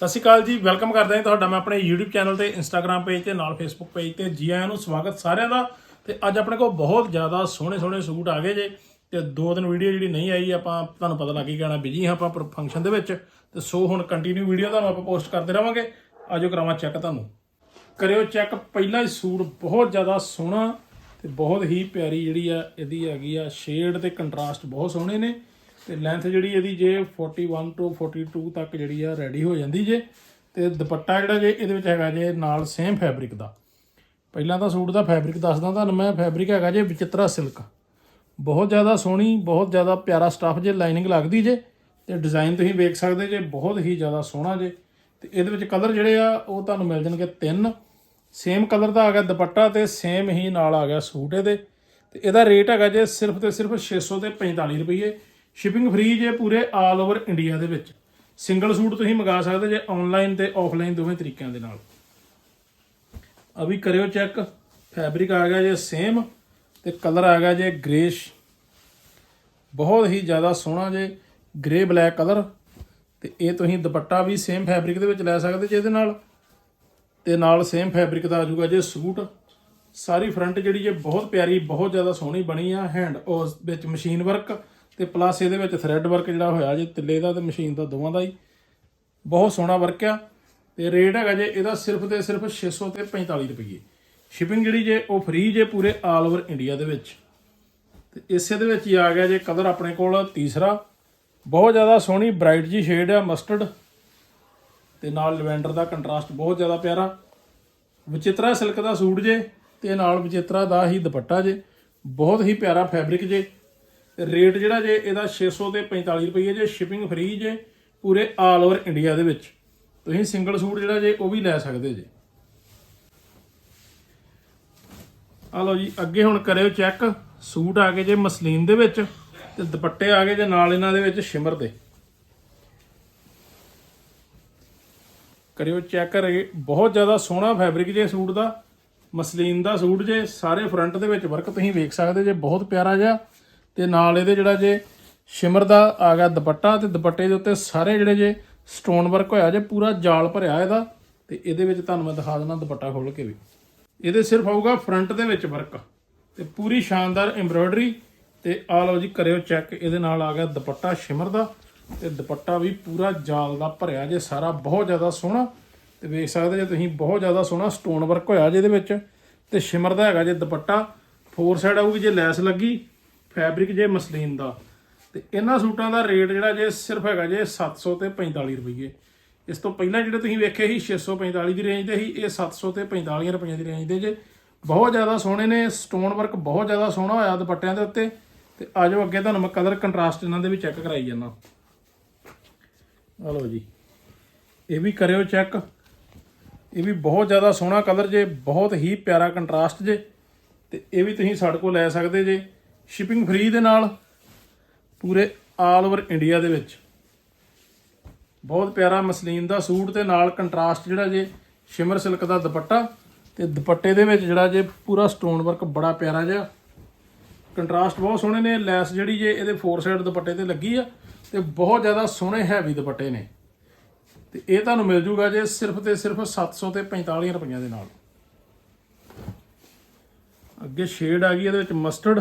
ਸਤਿ ਸ਼੍ਰੀ ਅਕਾਲ ਜੀ, ਵੈਲਕਮ ਕਰਦੇ ਹਾਂ ਤੁਹਾਡਾ ਮੈਂ ਆਪਣੇ YouTube ਚੈਨਲ ਤੇ Instagram ਪੇਜ ਤੇ ਨਾਲ Facebook ਪੇਜ ਤੇ ਜੀ ਆਇਆਂ ਨੂੰ ਸਵਾਗਤ ਸਾਰਿਆਂ ਦਾ। ਤੇ ਅੱਜ ਆਪਣੇ ਕੋਲ ਬਹੁਤ ਜ਼ਿਆਦਾ ਸੋਹਣੇ ਸੋਹਣੇ ਸੂਟ ਆ ਗਏ ਜੇ। ਤੇ ਦੋ ਦਿਨ ਵੀਡੀਓ ਜਿਹੜੀ ਨਹੀਂ ਆਈ, ਆਪਾਂ ਤੁਹਾਨੂੰ ਪਤਾ ਲੱਗ ਹੀ ਜਾਣਾ ਬਿਜ਼ੀ ਹਾਂ ਆਪਾਂ ਫੰਕਸ਼ਨ ਦੇ ਵਿੱਚ। ਤੇ ਸੋ ਹੁਣ ਕੰਟੀਨਿਊ ਵੀਡੀਓ ਤੁਹਾਨੂੰ ਆਪਾਂ ਪੋਸਟ ਕਰਦੇ ਰਵਾਂਗੇ। ਆਜੋ ਕਰਾਵਾਂ ਚੈੱਕ ਤੁਹਾਨੂੰ। ਕਰਿਓ ਚੈੱਕ ਪਹਿਲਾ ਹੀ ਸੂਟ ਬਹੁਤ ਜ਼ਿਆਦਾ ਸੋਹਣਾ ਤੇ ਬਹੁਤ ਹੀ ਪਿਆਰੀ ਜਿਹੜੀ ਆ, ਇਹਦੀ ਹੈਗੀ ਆ ਸ਼ੇਡ ਤੇ ਕੰਟਰਾਸਟ ਬਹੁਤ ਸੋਹਣੇ ਨੇ। ਤੇ ਲੈਂਥ ਜਿਹੜੀ ਇਹਦੀ ਜੇ 41 ਤੋਂ 42 ਤੱਕ ਜਿਹੜੀ ਆ ਰੈਡੀ ਹੋ ਜਾਂਦੀ ਜੇ, ਤੇ ਦੁਪੱਟਾ ਜਿਹੜਾ ਜੇ ਇਹਦੇ ਵਿੱਚ ਹੈਗਾ ਜੇ ਨਾਲ ਸੇਮ ਫੈਬਰਿਕ ਦਾ। ਪਹਿਲਾਂ ਤਾਂ ਸੂਟ ਦਾ ਫੈਬਰਿਕ ਦੱਸਦਾ ਤੁਹਾਨੂੰ ਮੈਂ ਫੈਬਰਿਕ ਹੈਗਾ ਜੇ ਵਿਚਿਤਰਾ ਸਿਲਕ ਬਹੁਤ ਜ਼ਿਆਦਾ ਸੋਹਣੀ, ਬਹੁਤ ਜ਼ਿਆਦਾ ਪਿਆਰਾ ਸਟੱਫ ਜੇ ਲਾਈਨਿੰਗ ਲੱਗਦੀ ਜੇ, ਤੇ ਡਿਜ਼ਾਈਨ ਤੁਸੀਂ ਵੇਖ ਸਕਦੇ ਜੇ, ਬਹੁਤ ਹੀ ਜ਼ਿਆਦਾ ਸੋਹਣਾ ਜੇ। ਤੇ ਇਹਦੇ ਵਿੱਚ ਕਲਰ ਜਿਹੜੇ ਆ, ਉਹ ਤੁਹਾਨੂੰ ਮਿਲ ਜਾਣਗੇ ਤਿੰਨ। ਸੇਮ ਕਲਰ ਦਾ ਆ ਗਿਆ ਦੁਪੱਟਾ ਤੇ ਸੇਮ ਹੀ ਨਾਲ ਆ ਗਿਆ ਸੂਟ ਇਹਦੇ। ਤੇ ਇਹਦਾ ਰੇਟ ਹੈਗਾ ਜੇ ਸਿਰਫ ਤੇ ਸਿਰਫ 600 ਤੇ 45 ਰੁਪਏ ਸ਼ਿਪਿੰਗ ਫ੍ਰੀ ਜੇ ਪੂਰੇ ਆਲ ਓਵਰ ਇੰਡੀਆ ਦੇ ਵਿੱਚ। ਸਿੰਗਲ ਸੂਟ ਤੁਸੀਂ ਮੰਗਾ ਸਕਦੇ ਜੇ ਆਨਲਾਈਨ ਤੇ ਆਫਲਾਈਨ ਦੋਵੇਂ ਤਰੀਕਿਆਂ ਦੇ ਨਾਲ। ਅਭੀ ਕਰਿਓ ਚੈੱਕ ਫੈਬਰਿਕ ਆ ਗਿਆ ਜੇ ਸੇਮ ਤੇ ਕਲਰ ਆ ਗਿਆ ਜੇ ਗ੍ਰੇਸ਼ ਬਹੁਤ ਹੀ ਜ਼ਿਆਦਾ ਸੋਹਣਾ ਜੇ ਗ੍ਰੇ ਬਲੈਕ ਕਲਰ ਤੇ ਇਹ ਤੁਸੀਂ ਦੁਪੱਟਾ ਵੀ ਸੇਮ ਫੈਬਰਿਕ ਦੇ ਵਿੱਚ ਲੈ ਸਕਦੇ ਜੇ ਇਹਦੇ ਨਾਲ। ਤੇ ਨਾਲ ਸੇਮ ਫੈਬਰਿਕ ਦਾ ਆ ਜਾਊਗਾ ਜੇ ਸੂਟ। ਸਾਰੀ ਫਰੰਟ ਜਿਹੜੀ ਜੇ ਬਹੁਤ ਪਿਆਰੀ, ਬਹੁਤ ਜ਼ਿਆਦਾ ਸੋਹਣੀ ਬਣੀ ਆ। ਹੈਂਡ ਉਸ ਵਿੱਚ ਮਸ਼ੀਨ ਵਰਕ ਤੇ ਪਲੱਸ ਇਹਦੇ ਵਿੱਚ ਥ੍ਰੈਡ ਵਰਕ ਜਿਹੜਾ ਹੋਇਆ ਜੇ ਤਿੱਲੇ ਦਾ ਤੇ ਮਸ਼ੀਨ ਦਾ ਦੋਵਾਂ ਦਾ ਹੀ, ਬਹੁਤ ਸੋਹਣਾ ਵਰਕ ਆ। ਤੇ ਰੇਟ ਹੈਗਾ ਜੇ ਇਹਦਾ ਸਿਰਫ ਤੇ ਸਿਰਫ 600 ਤੇ 45 ਰੁਪਏ ਸ਼ਿਪਿੰਗ ਜਿਹੜੀ ਜੇ ਉਹ ਫ੍ਰੀ ਜੇ ਪੂਰੇ ਆਲ ਓਵਰ ਇੰਡੀਆ ਦੇ ਵਿੱਚ। ਤੇ ਇਸੇ ਦੇ ਵਿੱਚ ਹੀ ਆ ਗਿਆ ਜੇ ਕਲਰ ਆਪਣੇ ਕੋਲ ਤੀਸਰਾ। ਬਹੁਤ ਜ਼ਿਆਦਾ ਸੋਹਣੀ ਬ੍ਰਾਈਟ ਜੀ ਸ਼ੇਡ ਆ ਮਸਟਰਡ ਤੇ ਨਾਲ ਲਵੈਂਡਰ ਦਾ ਕੰਟਰਾਸਟ ਬਹੁਤ ਜ਼ਿਆਦਾ ਪਿਆਰਾ। ਵਿਚਿਤਰਾ ਸਿਲਕ ਦਾ ਸੂਟ ਜੇ, ਤੇ ਨਾਲ ਵਿਚਿਤਰਾ ਦਾ ਹੀ ਦੁਪੱਟਾ ਜੇ। ਬਹੁਤ ਹੀ ਪਿਆਰਾ ਫੈਬਰਿਕ ਜੇ। ਰੇਟ ਜਿਹੜਾ ਜੇ ਇਹਦਾ 600 ਤੇ 45 ਰੁਪਏ ਜੇ ਸ਼ਿਪਿੰਗ ਫ੍ਰੀ ਜੇ, ਪੂਰੇ ਆਲ ਓਵਰ ਇੰਡੀਆ ਦੇ ਵਿੱਚ। ਤੁਸੀਂ ਸਿੰਗਲ ਸੂਟ ਜਿਹੜਾ ਜੇ, ਉਹ ਵੀ ਲੈ ਸਕਦੇ ਜੇ। ਆ ਲਓ ਜੀ, ਅੱਗੇ ਹੁਣ ਕਰਿਓ ਚੈੱਕ ਸੂਟ ਆ ਗਏ ਜੇ ਮਸਲੀਨ ਦੇ ਵਿੱਚ ਤੇ ਦੁਪੱਟੇ ਆ ਗਏ ਜੇ ਨਾਲ ਇਹਨਾਂ ਦੇ ਵਿੱਚ ਸ਼ਿਮਰ ਦੇ। ਕਰਿਓ ਚੈੱਕ ਕਰੇ ਬਹੁਤ ਜ਼ਿਆਦਾ ਸੋਹਣਾ ਫੈਬਰਿਕ ਜੇ ਸੂਟ ਦਾ। ਮਸਲੀਨ ਦਾ ਸੂਟ ਜੇ, ਸਾਰੇ ਫਰੰਟ ਦੇ ਵਿੱਚ ਵਰਕ ਤੁਸੀਂ ਵੇਖ ਸਕਦੇ ਜੇ, ਬਹੁਤ ਪਿਆਰਾ ਜਿਹਾ। ਤੇ ਨਾਲ ਇਹਦੇ ਜਿਹੜਾ ਜੇ ਸ਼ਿਮਰ ਦਾ ਆ ਗਿਆ ਦੁਪੱਟਾ ਤੇ ਦੁਪੱਟੇ ਦੇ ਉੱਤੇ ਸਾਰੇ ਜਿਹੜੇ ਜੇ ਸਟੋਨ ਵਰਕ ਹੋਇਆ ਜੇ ਪੂਰਾ ਜਾਲ ਭਰਿਆ ਇਹਦਾ ਤੇ ਇਹਦੇ ਵਿੱਚ ਤੁਹਾਨੂੰ ਮੈਂ ਦਿਖਾ ਦਿੰਦਾ ਦੁਪੱਟਾ ਖੋਲ ਕੇ ਵੀ। ਇਹਦੇ ਸਿਰਫ ਆਊਗਾ ਫਰੰਟ ਦੇ ਵਿੱਚ ਵਰਕ ਤੇ ਪੂਰੀ ਸ਼ਾਨਦਾਰ ਐਮਬ੍ਰੋਇਡਰੀ ਤੇ ਆ ਲਓ ਜੀ ਕਰਿਓ ਚੈੱਕ ਇਹਦੇ ਨਾਲ ਆ ਗਿਆ ਦੁਪੱਟਾ ਸ਼ਿਮਰ ਦਾ ਤੇ ਦੁਪੱਟਾ ਵੀ ਪੂਰਾ ਜਾਲ ਦਾ ਭਰਿਆ ਜੇ ਸਾਰਾ ਬਹੁਤ ਜ਼ਿਆਦਾ ਸੋਹਣਾ ਤੇ ਵੇਖ ਸਕਦੇ ਜੇ ਤੁਸੀਂ ਬਹੁਤ ਜ਼ਿਆਦਾ ਸੋਹਣਾ ਸਟੋਨ ਵਰਕ ਹੋਇਆ ਜੇ ਇਹਦੇ ਵਿੱਚ ਤੇ ਸ਼ਿਮਰ ਦਾ ਹੈਗਾ ਜੇ ਦੁਪੱਟਾ ਫੋਰ ਸਾਈਡ ਆਊਗੀ ਜੇ ਲੈਸ ਲੱਗੀ ਫੈਬਰਿਕ ਜੇ ਮਸਲੀਨ ਦਾ, ਤੇ ਇਹਨਾਂ ਸੂਟਾਂ ਦਾ ਰੇਟ ਜਿਹੜਾ ਜੇ ਸਿਰਫ ਹੈਗਾ ਜੇ 700 ਤੇ 45 ਰੁਪਏ ਇਸ ਤੋਂ ਪਹਿਲਾਂ ਜਿਹੜੇ ਤੁਸੀਂ ਵੇਖੇ ਸੀ 645 ਦੀ ਰੇਂਜ ਦੇ ਸੀ, ਇਹ 700 ਤੇ 45 ਰੁਪਏ ਦੀ ਰੇਂਜ ਦੇ ਜੇ। ਬਹੁਤ ਜ਼ਿਆਦਾ ਸੋਹਣੇ ਨੇ, ਸਟੋਨ ਵਰਕ ਬਹੁਤ ਜ਼ਿਆਦਾ ਸੋਹਣਾ ਹੋਇਆ ਦੁਪੱਟਿਆਂ ਦੇ ਉੱਤੇ। ਤੇ ਆਜੋ ਅੱਗੇ ਤੁਹਾਨੂੰ ਮੈਂ ਕਲਰ ਕੰਟਰਾਸਟ ਇਹਨਾਂ ਦੇ ਵੀ ਚੈੱਕ ਕਰਾਈ ਜਾਣਾ ਆ ਜੀ। ਇਹ ਵੀ ਕਰਿਓ ਚੈੱਕ। ਇਹ ਵੀ ਬਹੁਤ ਜ਼ਿਆਦਾ ਸੋਹਣਾ ਕਲਰ ਜੇ, ਬਹੁਤ ਹੀ ਪਿਆਰਾ ਕੰਟਰਾਸਟ ਜੇ। ਤੇ ਇਹ ਵੀ ਤੁਸੀਂ ਸਾਡੇ ਕੋਲ ਲੈ ਸਕਦੇ ਜੇ। ਸ਼ਿਪਿੰਗ ਫ੍ਰੀ ਦੇ ਨਾਲ ਪੂਰੇ ਆਲ ਓਵਰ ਇੰਡੀਆ ਦੇ ਵਿੱਚ। ਬਹੁਤ ਪਿਆਰਾ ਮਸਲੀਨ ਦਾ ਸੂਟ ਤੇ ਨਾਲ ਕੰਟਰਾਸਟ ਜਿਹੜਾ ਜੇ ਸ਼ਿਮਰ ਸਿਲਕ ਦਾ ਦੁਪੱਟਾ ਤੇ ਦੁਪੱਟੇ ਦੇ ਵਿੱਚ ਜਿਹੜਾ ਜੇ ਪੂਰਾ ਸਟੋਨ ਵਰਕ ਬੜਾ ਪਿਆਰਾ ਜਿਹਾ। ਕੰਟਰਾਸਟ ਬਹੁਤ ਸੋਹਣੇ ਨੇ, ਲੈਸ ਜਿਹੜੀ ਜੇ ਇਹਦੇ ਫੋਰ ਸਾਈਡ ਦੁਪੱਟੇ ਤੇ ਲੱਗੀ ਆ ਤੇ ਬਹੁਤ ਜ਼ਿਆਦਾ ਸੋਹਣੇ ਹੈਵੀ ਦੁਪੱਟੇ ਨੇ। ਤੇ ਇਹ ਤੁਹਾਨੂੰ ਮਿਲ ਜੂਗਾ ਜੇ ਸਿਰਫ ਤੇ ਸਿਰਫ 700 ਤੇ 45 ਰੁਪਈਆਂ ਦੇ ਨਾਲ। ਅੱਗੇ ਸ਼ੇਡ ਆ ਗਈ ਇਹਦੇ ਵਿੱਚ ਮਸਟਰਡ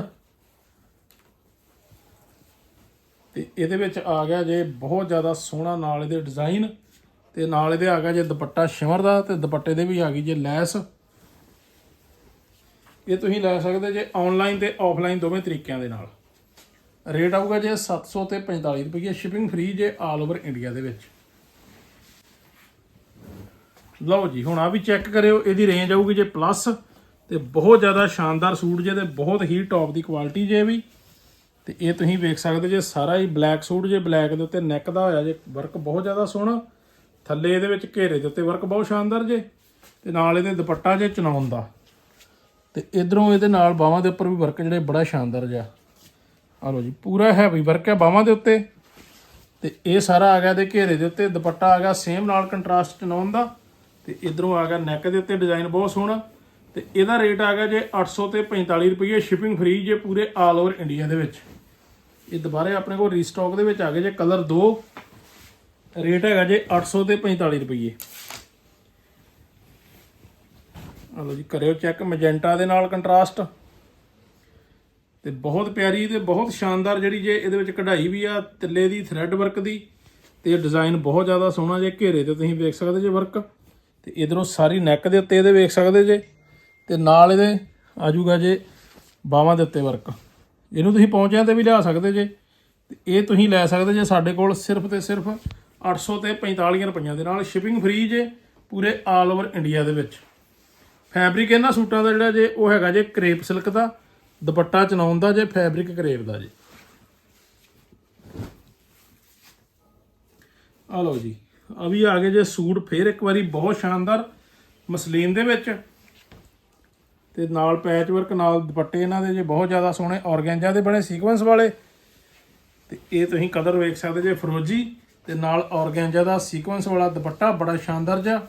ਤੇ ਇਹਦੇ ਵਿੱਚ ਆ ਗਿਆ ਜੇ ਬਹੁਤ ਜ਼ਿਆਦਾ ਸੋਹਣਾ ਨਾਲ ਇਹਦੇ ਡਿਜ਼ਾਈਨ ਤੇ ਨਾਲ ਇਹਦੇ ਆ ਗਿਆ ਜੇ ਦੁਪੱਟਾ ਸ਼ਿਮਰ ਦਾ, ਤੇ ਦੁਪੱਟੇ ਦੇ ਵੀ ਆ ਗਈ ਜੇ ਲੈਸ। ਇਹ ਤੁਸੀਂ ਲੈ ਸਕਦੇ ਜੇ ਆਨਲਾਈਨ ਤੇ ਆਫਲਾਈਨ ਦੋਵੇਂ ਤਰੀਕਿਆਂ ਦੇ ਨਾਲ। ਰੇਟ ਆਊਗਾ ਜੇ 700 ਤੇ 45 ਰੁਪਏ ਸ਼ਿਪਿੰਗ ਫ੍ਰੀ ਜੇ ਆਲ ਓਵਰ ਇੰਡੀਆ ਦੇ ਵਿੱਚ। ਲਓ ਜੀ, ਹੁਣ ਆ ਵੀ ਚੈੱਕ ਕਰਿਓ, ਇਹਦੀ ਰੇਂਜ ਆਊਗੀ ਜੇ ਪਲੱਸ ਤੇ ਬਹੁਤ ਜ਼ਿਆਦਾ ਸ਼ਾਨਦਾਰ ਸੂਟ ਜੇ ਤੇ ਬਹੁਤ ਹੀ ਟੌਪ ਦੀ ਕੁਆਲਿਟੀ ਜੇ ਵੀ। ਤੇ ਇਹ ਤੁਸੀਂ ਵੇਖ ਸਕਦੇ ਜੇ ਸਾਰਾ ਹੀ ਬਲੈਕ ਸੂਟ ਜੇ ਬਲੈਕ ਦੇ ਉੱਤੇ ਨੈਕ ਦਾ ਹੋਇਆ ਜੇ ਵਰਕ ਬਹੁਤ ਜ਼ਿਆਦਾ ਸੋਹਣਾ। ਥੱਲੇ ਇਹਦੇ ਵਿੱਚ ਘੇਰੇ ਦੇ ਉੱਤੇ ਵਰਕ ਬਹੁਤ ਸ਼ਾਨਦਾਰ ਜੇ, ਤੇ ਨਾਲ ਇਹਦੇ ਦੁਪੱਟਾ ਜੇ ਚਨਾਉਣ ਦਾ। ਤੇ ਇਧਰੋਂ ਇਹਦੇ ਨਾਲ ਬਾਹਾਂ ਦੇ ਉੱਪਰ ਵੀ ਵਰਕ ਜਿਹੜੇ ਬੜਾ ਸ਼ਾਨਦਾਰ ਜਿਹਾ। ਆ ਲਓ ਜੀ, ਪੂਰਾ ਹੈਵੀ ਵਰਕ ਹੈ ਬਾਹਾਂ ਦੇ ਉੱਤੇ। ਤੇ ਇਹ ਸਾਰਾ ਆ ਗਿਆ ਦੇ ਘੇਰੇ ਦੇ ਉੱਤੇ, ਦੁਪੱਟਾ ਆ ਗਿਆ ਸੇਮ ਨਾਲ ਕੰਟਰਾਸਟ ਚਨਾਉਣ ਦਾ। ਤੇ ਇਧਰੋਂ ਆ ਗਿਆ ਨੈਕ ਦੇ ਉੱਤੇ ਡਿਜ਼ਾਈਨ ਬਹੁਤ ਸੋਹਣਾ। ਤੇ ਇਹਦਾ ਰੇਟ ਆ ਗਿਆ ਜੇ 800 ਤੇ 45 ਰੁਪਏ ਸ਼ਿਪਿੰਗ ਫ੍ਰੀ ਜੇ ਪੂਰੇ ਆਲ ਓਵਰ ਇੰਡੀਆ ਦੇ ਵਿੱਚ। ਇਹ ਦੁਬਾਰੇ ਆਪਣੇ ਕੋਲ ਰੀਸਟਾਕ ਦੇ ਵਿੱਚ ਆ ਗਏ ਜੇ ਕਲਰ ਦੋ। ਰੇਟ ਹੈਗਾ ਜੇ 800 ਤੇ 45 ਰੁਪਏ ਆ ਲਓ ਜੀ, ਕਰਿਓ ਚੈੱਕ ਮੈਜੈਂਟਾ ਦੇ ਨਾਲ ਕੰਟਰਾਸਟ ਤੇ ਬਹੁਤ ਪਿਆਰੀ ਤੇ ਬਹੁਤ ਸ਼ਾਨਦਾਰ ਜਿਹੜੀ ਜੇ ਇਹਦੇ ਵਿੱਚ ਕਢਾਈ ਵੀ ਆ, ਤਿੱਲੇ ਦੀ ਥ੍ਰੈਡ ਵਰਕ ਦੀ। ਤੇ ਡਿਜ਼ਾਈਨ ਬਹੁਤ ਜ਼ਿਆਦਾ ਸੋਹਣਾ ਜੇ, ਘੇਰੇ ਤੇ ਤੁਸੀਂ ਵੇਖ ਸਕਦੇ ਜੇ ਵਰਕ ਤੇ ਇਧਰੋਂ ਸਾਰੀ ਨੈਕ ਦੇ ਉੱਤੇ ਇਹਦੇ ਵੇਖ ਸਕਦੇ ਜੇ। ਤੇ ਨਾਲ ਇਹਦੇ ਆਜੂਗਾ ਜੇ ਬਾਹਾਂ ਦੇ ਉੱਤੇ ਵਰਕ ਇਹਨੂੰ ਤੁਸੀਂ ਪਹੁੰਚਿਆਂ ਤੇ ਵੀ ਲਿਆ ਸਕਦੇ ਜੇ। ਤੇ ਇਹ ਤੁਸੀਂ ਲੈ ਸਕਦੇ ਜੇ ਸਾਡੇ ਕੋਲ ਸਿਰਫ ਤੇ ਸਿਰਫ 800 ਤੇ 45 ਰੁਪਈਆਂ ਦੇ ਨਾਲ ਸ਼ਿਪਿੰਗ ਫ੍ਰੀ ਜੇ ਪੂਰੇ ਆਲ ਓਵਰ ਇੰਡੀਆ ਦੇ ਵਿੱਚ। ਫੈਬਰਿਕ ਇਹਨਾਂ ਸੂਟਾਂ ਦਾ ਜਿਹੜਾ ਜੇ ਉਹ ਹੈਗਾ ਜੇ ਕਰੇਪ ਸਿਲਕ ਦਾ, ਦੁਪੱਟਾ ਚਨਾਉਣ ਦਾ ਜੇ ਫੈਬਰਿਕ ਕਰੇਪ ਦਾ ਜੇ। ਆ ਲਓ ਜੀ ਆ ਵੀ ਆ ਗਏ ਜੇ ਸੂਟ ਫੇਰ ਇੱਕ ਵਾਰੀ ਬਹੁਤ ਸ਼ਾਨਦਾਰ ਮਸਲੀਨ ਦੇ ਵਿੱਚ। ਤੇ ਨਾਲ ਪੈਚ ਵਰਕ ਨਾਲ ਦੁਪੱਟੇ ਇਹਨਾਂ ਦੇ ਜੇ ਬਹੁਤ ਜ਼ਿਆਦਾ ਸੋਹਣੇ ਔਰਗੈਂਜਾ ਦੇ ਬਣੇ ਸੀਕੁਐਂਸ ਵਾਲੇ। ਤੇ ਇਹ ਤੁਸੀਂ ਕਲਰ ਵੇਖ ਸਕਦੇ ਜੇ ਫਰੋਜੀ, ਤੇ ਨਾਲ ਔਰਗੈਂਜਾ ਦਾ ਸੀਕੁਐਂਸ ਵਾਲਾ ਦੁਪੱਟਾ ਬੜਾ ਸ਼ਾਨਦਾਰ ਜਿਹਾ।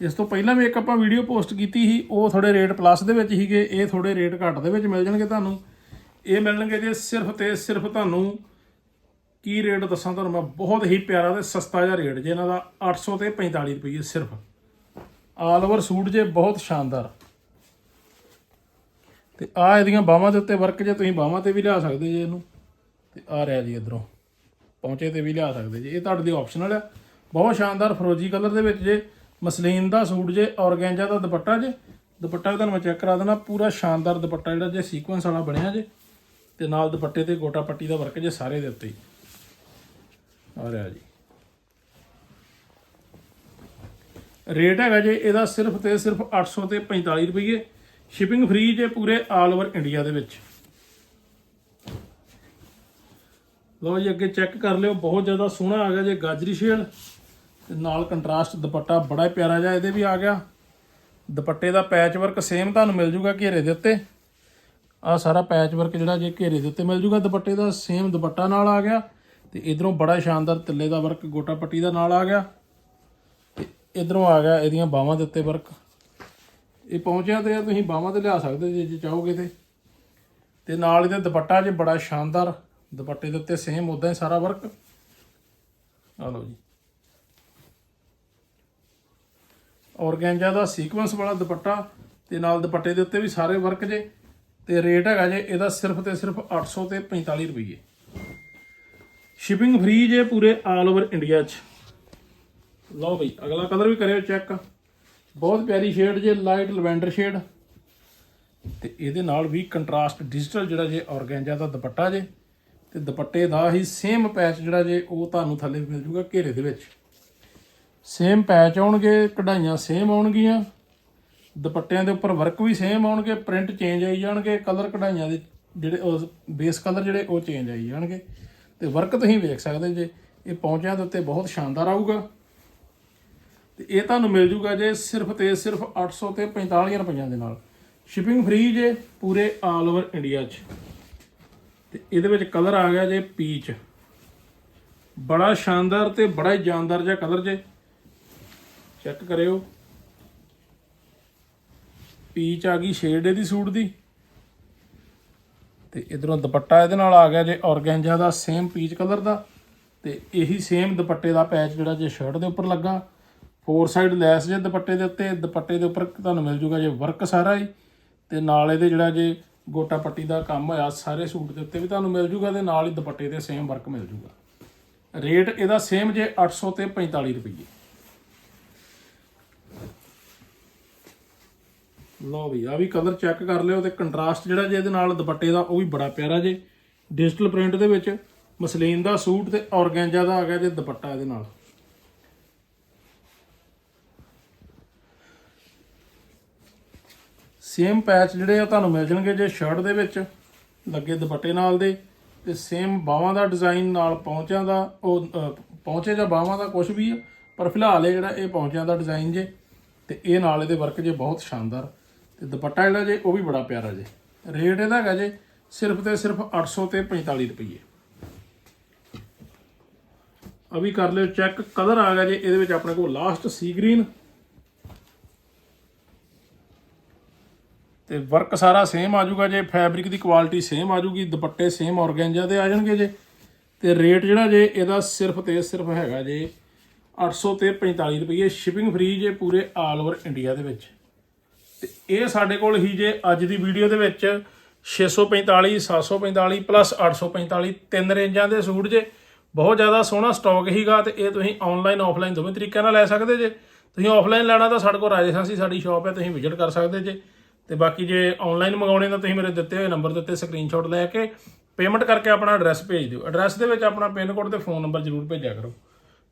ਇਸ ਤੋਂ ਪਹਿਲਾਂ ਵੀ ਇੱਕ ਆਪਾਂ ਵੀਡੀਓ ਪੋਸਟ ਕੀਤੀ ਸੀ, ਉਹ ਥੋੜੇ ਰੇਟ ਪਲੱਸ ਦੇ ਵਿੱਚ ਸੀਗੇ, ਇਹ ਥੋੜੇ ਰੇਟ ਘੱਟ ਦੇ ਵਿੱਚ ਮਿਲ ਜਾਣਗੇ ਤੁਹਾਨੂੰ। ਇਹ ਮਿਲਣਗੇ ਜੇ ਸਿਰਫ ਤੇ ਸਿਰਫ ਤੁਹਾਨੂੰ, ਕੀ ਰੇਟ ਦੱਸਾਂ ਤੁਹਾਨੂੰ ਮੈਂ, ਬਹੁਤ ਹੀ ਪਿਆਰਾ ਤੇ ਸਸਤਾ ਜਿਹਾ ਰੇਟ ਜੇ ਇਹਨਾਂ ਦਾ 800 ਤੇ 45 ਰੁਪਏ ਸਿਰਫ। ਆਲ ਓਵਰ ਸੂਟ ਜੇ ਬਹੁਤ ਸ਼ਾਨਦਾਰ। ਤੇ ਆ ਇਹਦੀਆਂ ਬਾਹਾਂ ਦੇ ਉੱਤੇ ਵਰਕ ਜੇ ਤੁਸੀਂ ਬਾਹਾਂ ਤੇ ਵੀ ਲਿਆ ਸਕਦੇ ਜੇ ਇਹਨੂੰ। ਤੇ ਆ ਰਿਹਾ ਜੀ ਇਧਰੋਂ। ਪਹੁੰਚੇ ਤੇ ਵੀ ਲਿਆ ਸਕਦੇ ਜੇ। ਇਹ ਤੁਹਾਡੇ ਲਈ ਆਪਸ਼ਨਲ ਆ। ਬਹੁਤ ਸ਼ਾਨਦਾਰ ਫਰੋਜੀ ਕਲਰ ਦੇ ਵਿੱਚ ਜੇ। ਮਸਲੀਨ ਦਾ ਸੂਟ ਜੇ, ਔਰਗੈਂਜਾ ਦਾ ਦੁਪੱਟਾ ਜੇ। ਦੁਪੱਟਾ ਵੀ ਤੁਹਾਨੂੰ ਮੈਂ ਚੈੱਕ ਕਰਾ ਦੇਣਾ ਪੂਰਾ ਸ਼ਾਨਦਾਰ ਦੁਪੱਟਾ ਜਿਹੜਾ ਜੇ ਸੀਕੁਐਂਸ ਵਾਲਾ ਬਣਿਆ ਜੇ। ਤੇ ਨਾਲ ਦੁਪੱਟੇ ਤੇ ਗੋਟਾ ਪੱਟੀ ਦਾ ਵਰਕ ਜੇ ਸਾਰੇ ਦੇ ਉੱਤੇ ਹੀ। ਆ ਰਿਹਾ ਜੀ। ਰੇਟ ਹੈਗਾ ਜੇ, ਇਹਦਾ ਸਿਰਫ ਤੇ ਸਿਰਫ 800 ਤੇ 45 ਰੁਪਏ ਸ਼ਿਪਿੰਗ ਫ੍ਰੀ ਜੇ ਪੂਰੇ ਆਲ ਓਵਰ ਇੰਡੀਆ ਦੇ ਵਿੱਚ। ਲਓ ਜੀ, ਅੱਗੇ ਚੈੱਕ ਕਰ ਲਿਓ। ਬਹੁਤ ਜ਼ਿਆਦਾ ਸੋਹਣਾ ਆ ਗਿਆ ਜੇ ਗਾਜਰੀ ਸ਼ੇਡ ਤੇ ਨਾਲ ਕੰਟਰਾਸਟ ਦੁਪੱਟਾ ਬੜਾ ਪਿਆਰਾ ਜਿਹਾ ਇਹਦੇ ਵੀ ਆ ਗਿਆ। ਦੁਪੱਟੇ ਦਾ ਪੈਚ ਵਰਕ ਸੇਮ ਤੁਹਾਨੂੰ ਮਿਲ ਜੂਗਾ ਘੇਰੇ ਦੇ ਉੱਤੇ। ਆ ਸਾਰਾ ਪੈਚ ਵਰਕ ਜਿਹੜਾ ਜੇ ਘੇਰੇ ਦੇ ਉੱਤੇ ਮਿਲ ਜੂਗਾ ਦੁਪੱਟੇ ਦਾ ਸੇਮ ਦੁਪੱਟਾ ਨਾਲ ਆ ਗਿਆ। ਤੇ ਇਧਰੋਂ ਬੜਾ ਸ਼ਾਨਦਾਰ ਤਿੱਲੇ ਦਾ ਵਰਕ ਗੋਟਾ ਪੱਟੀ ਦਾ ਨਾਲ ਆ ਗਿਆ। ਇਧਰੋਂ ਆ ਗਿਆ ਇਹਦੀਆਂ ਬਾਹਾਂ ਦੇ ਉੱਤੇ ਵਰਕ। ਇਹ ਪਹੁੰਚਿਆ ਤੇ ਤੁਸੀਂ ਬਾਹਾਂ ਤੇ ਲਿਆ ਸਕਦੇ ਜੇ ਜੇ ਚਾਹੋਗੇ ਤੇ। ਤੇ ਨਾਲ ਇਹਦਾ ਦੁਪੱਟਾ ਜੇ ਬੜਾ ਸ਼ਾਨਦਾਰ। ਦੁਪੱਟੇ ਦੇ ਉੱਤੇ ਸੇਮ ਉਦਾਂ ਹੀ ਸਾਰਾ ਵਰਕ। ਆ ਲਓ ਜੀ। ਔਰਗੈਂਜਾ ਦਾ ਸੀਕੁਐਂਸ ਵਾਲਾ ਦੁਪੱਟਾ ਤੇ ਨਾਲ ਦੁਪੱਟੇ ਦੇ ਉੱਤੇ ਵੀ ਸਾਰੇ ਵਰਕ ਜੇ। ਤੇ ਰੇਟ ਹੈਗਾ ਜੇ ਇਹਦਾ ਸਿਰਫ ਤੇ ਸਿਰਫ 800 ਤੇ 45 ਰੁਪਏ ਸ਼ਿਪਿੰਗ ਫ੍ਰੀ ਜੇ ਪੂਰੇ ਆਲ ਓਵਰ ਇੰਡੀਆ 'ਚ। ਲਓ ਬਈ, ਅਗਲਾ ਕਲਰ ਵੀ ਕਰਿਓ ਚੈੱਕ ਬਹੁਤ ਪਿਆਰੀ ਸ਼ੇਡ ਜੇ ਲਾਈਟ ਲਵੈਂਡਰ ਸ਼ੇਡ ਤੇ ਇਹਦੇ ਨਾਲ ਵੀ ਕੰਟਰਾਸਟ ਡਿਜੀਟਲ ਜਿਹੜਾ ਜੇ ਔਰਗੈਂਜਾ ਦਾ ਦੁਪੱਟਾ ਜੇ, ਤੇ ਦੁਪੱਟੇ ਦਾ ਹੀ ਸੇਮ ਪੈਚ ਜਿਹੜਾ ਜੇ, ਉਹ ਤੁਹਾਨੂੰ ਥੱਲੇ ਮਿਲ ਜੂਗਾ ਘੇਰੇ ਦੇ ਵਿੱਚ। ਸੇਮ ਪੈਚ ਆਉਣਗੇ, ਕਢਾਈਆਂ ਸੇਮ ਆਉਣਗੀਆਂ। ਦੁਪੱਟਿਆਂ ਦੇ ਉੱਪਰ ਵਰਕ ਵੀ ਸੇਮ ਆਉਣਗੇ ਪ੍ਰਿੰਟ ਚੇਂਜ ਆਈ ਜਾਣਗੇ ਕਲਰ ਕਢਾਈਆਂ ਦੇ ਜਿਹੜੇ ਉਹ ਬੇਸ ਕਲਰ ਜਿਹੜੇ, ਉਹ ਚੇਂਜ ਆਈ ਜਾਣਗੇ। ਤੇ ਵਰਕ ਤੁਸੀਂ ਵੇਖ ਸਕਦੇ ਜੇ, ਇਹ ਪਹੁੰਚਿਆਂ ਦੇ ਉੱਤੇ ਬਹੁਤ ਸ਼ਾਨਦਾਰ ਆਊਗਾ। ਤੇ ਇਹ ਤੁਹਾਨੂੰ ਮਿਲ ਜੂਗਾ ਜੇ ਸਿਰਫ ਤੇ ਸਿਰਫ 800 ਤੇ 45 ਰੁਪਈਆਂ ਦੇ ਨਾਲ। ਸ਼ਿਪਿੰਗ ਫ੍ਰੀ ਜੇ ਪੂਰੇ ਆਲ ਓਵਰ ਇੰਡੀਆ 'ਚ। ਤੇ ਇਹਦੇ ਵਿੱਚ ਕਲਰ ਆ ਗਿਆ ਜੇ ਪੀਚ ਬੜਾ ਸ਼ਾਨਦਾਰ ਤੇ ਬੜਾ ਹੀ ਜਾਨਦਾਰ ਜਿਹਾ ਕਲਰ ਜੇ। ਚੈੱਕ ਕਰਿਓ। ਪੀਚ ਆ ਗਈ ਸ਼ੇਡ ਇਹਦੀ ਸੂਟ ਦੀ। ਤੇ ਇਧਰੋਂ ਦੁਪੱਟਾ ਇਹਦੇ ਨਾਲ ਆ ਗਿਆ ਜੇ ਔਰਗੈਂਜਾ ਦਾ ਸੇਮ ਪੀਚ ਕਲਰ ਦਾ। ਤੇ ਇਹੀ ਸੇਮ ਦੁਪੱਟੇ ਦਾ ਪੈਚ ਜਿਹੜਾ ਜੇ ਸ਼ਰਟ ਦੇ ਉੱਪਰ ਲੱਗਾ। ਫੋਰ ਸਾਈਡ ਲੈਸ ਜੇ ਦੁਪੱਟੇ ਦੇ ਉੱਤੇ, ਦੁਪੱਟੇ ਦੇ ਉੱਪਰ ਤੁਹਾਨੂੰ ਮਿਲ ਜੂਗਾ ਜੇ ਵਰਕ ਸਾਰਾ ਹੀ। ਤੇ ਨਾਲ ਇਹਦੇ ਜਿਹੜਾ ਜੇ ਗੋਟਾ ਪੱਟੀ ਦਾ ਕੰਮ ਹੋਇਆ, ਸਾਰੇ ਸੂਟ ਦੇ ਉੱਤੇ ਵੀ ਤੁਹਾਨੂੰ ਮਿਲ ਜੂਗਾ ਤੇ ਨਾਲ ਹੀ ਦੁਪੱਟੇ ਤੇ ਸੇਮ ਵਰਕ ਮਿਲ ਜੂਗਾ। ਰੇਟ ਇਹਦਾ ਸੇਮ ਜੇ 800 ਤੇ 45 ਰੁਪਏ ਲਓ ਵੀ ਆ ਵੀ ਕਲਰ ਚੈੱਕ ਕਰ ਲਿਓ ਤੇ ਕੰਟਰਾਸਟ ਜਿਹੜਾ ਜੇ ਇਹਦੇ ਨਾਲ ਦੁਪੱਟੇ ਦਾ, ਉਹ ਵੀ ਬੜਾ ਪਿਆਰਾ ਜੇ। ਡਿਜੀਟਲ ਪ੍ਰਿੰਟ ਦੇ ਵਿੱਚ ਮਸਲੀਨ ਦਾ ਸੂਟ ਤੇ ਔਰਗੈਂਜਾ ਦਾ ਆ ਗਿਆ ਜੇ ਦੁਪੱਟਾ ਇਹਦੇ ਨਾਲ। ਸੇਮ ਪੈਚ ਜਿਹੜੇ ਆ ਤੁਹਾਨੂੰ ਮਿਲ ਜਾਣਗੇ ਜੇ ਸ਼ਰਟ ਦੇ ਵਿੱਚ, ਲੱਗੇ ਦੁਪੱਟੇ ਨਾਲ ਦੇ, ਤੇ ਸੇਮ ਬਾਹਾਂ ਦਾ ਡਿਜ਼ਾਈਨ ਨਾਲ ਪਹੁੰਚਿਆਂ ਦਾ, ਉਹ ਪਹੁੰਚੇ ਜਾਂ ਬਾਹਾਂ ਦਾ ਕੁਝ ਵੀ ਆ, ਪਰ ਫਿਲਹਾਲ ਇਹ ਜਿਹੜਾ ਇਹ ਪਹੁੰਚਿਆਂ ਦਾ ਡਿਜ਼ਾਈਨ ਜੇ, ਤੇ ਇਹ ਨਾਲ ਇਹਦੇ ਵਰਕ ਜੇ ਬਹੁਤ ਸ਼ਾਨਦਾਰ। ਤੇ ਦੁਪੱਟਾ ਜਿਹੜਾ ਜੇ, ਉਹ ਵੀ ਬੜਾ ਪਿਆਰਾ ਜੇ। ਰੇਟ ਇਹਦਾ ਹੈਗਾ ਜੇ, ਸਿਰਫ ਤੇ ਸਿਰਫ 800 ਤੇ 45 ਰੁਪਏ ਅਭੀ ਕਰ ਲਿਓ ਚੈੱਕ ਕਲਰ ਆ ਗਿਆ ਜੇ, ਇਹਦੇ ਵਿੱਚ ਆਪਣੇ ਕੋਲ ਲਾਸਟ ਸੀ ਗ੍ਰੀਨ ਤੇ ਵਰਕ ਸਾਰਾ ਸੇਮ ਆ ਜਾਊਗਾ ਜੇ ਫੈਬਰਿਕ ਦੀ ਕੁਆਲਿਟੀ ਸੇਮ ਆ ਜਾਊਗੀ, ਦੁਪੱਟੇ ਸੇਮ ਔਰਗੈਂਜਾ ਦੇ ਆ ਜਾਣਗੇ ਜੇ। ਤੇ ਰੇਟ ਜਿਹੜਾ ਜੇ ਇਹਦਾ ਸਿਰਫ ਤੇ ਸਿਰਫ ਹੈਗਾ ਜੇ 800 ਤੇ 45 ਰੁਪਏ ਸ਼ਿਪਿੰਗ ਫ੍ਰੀ ਜੇ ਪੂਰੇ ਆਲ ਓਵਰ ਇੰਡੀਆ ਦੇ ਵਿੱਚ। ਤੇ ਇਹ ਸਾਡੇ ਕੋਲ ਹੀ ਜੇ ਅੱਜ ਦੀ ਵੀਡੀਓ ਦੇ ਵਿੱਚ 645 745 ਪਲੱਸ 845 ਤਿੰਨ ਰੇਂਜਾਂ ਦੇ ਸੂਟ ਜੇ। ਬਹੁਤ ਜ਼ਿਆਦਾ ਸੋਹਣਾ ਸਟਾਕ ਹੀਗਾ ਤੇ ਇਹ ਤੁਸੀਂ ਆਨਲਾਈਨ ਆਫਲਾਈਨ ਦੋਵੇਂ ਤਰੀਕਿਆਂ ਨਾਲ ਲੈ ਸਕਦੇ ਜੇ। ਤੁਸੀਂ ਆਫਲਾਈਨ ਲੈਣਾ ਤਾਂ ਸਾਡੇ ਕੋਲ ਰਾਜਸਥਾਨ ਸੀ ਸਾਡੀ ਸ਼ਾਪ ਹੈ, ਤੁਸੀਂ ਵਿਜ਼ਿਟ ਕਰ ਸਕਦੇ ਜੇ। ਤੇ ਬਾਕੀ ਜੇ ਆਨਲਾਈਨ ਮੰਗਾਉਣੇ ਤਾਂ ਤੁਸੀਂ ਮੇਰੇ ਦਿੱਤੇ ਹੋਏ ਨੰਬਰ ਦੇ ਉੱਤੇ ਸਕਰੀਨਸ਼ਾਟ ਲੈ ਕੇ ਪੇਮੈਂਟ ਕਰਕੇ ਆਪਣਾ ਐਡਰੈਸ ਭੇਜ ਦਿਓ। ਐਡਰੈਸ ਦੇ ਵਿੱਚ ਆਪਣਾ ਪਿਨ ਕੋਡ ਤੇ ਫੋਨ ਨੰਬਰ ਜ਼ਰੂਰ ਭੇਜਿਆ ਕਰੋ।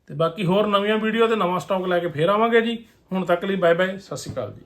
ਤੇ ਬਾਕੀ ਹੋਰ ਨਵੀਆਂ ਵੀਡੀਓ ਤੇ ਨਵਾਂ ਸਟਾਕ ਲੈ ਕੇ ਫੇਰ ਆਵਾਂਗੇ ਜੀ। ਹੁਣ ਤੱਕ ਲਈ ਬਾਏ ਬਾਏ ਸਤਿ ਸ਼੍ਰੀ ਅਕਾਲ ਜੀ।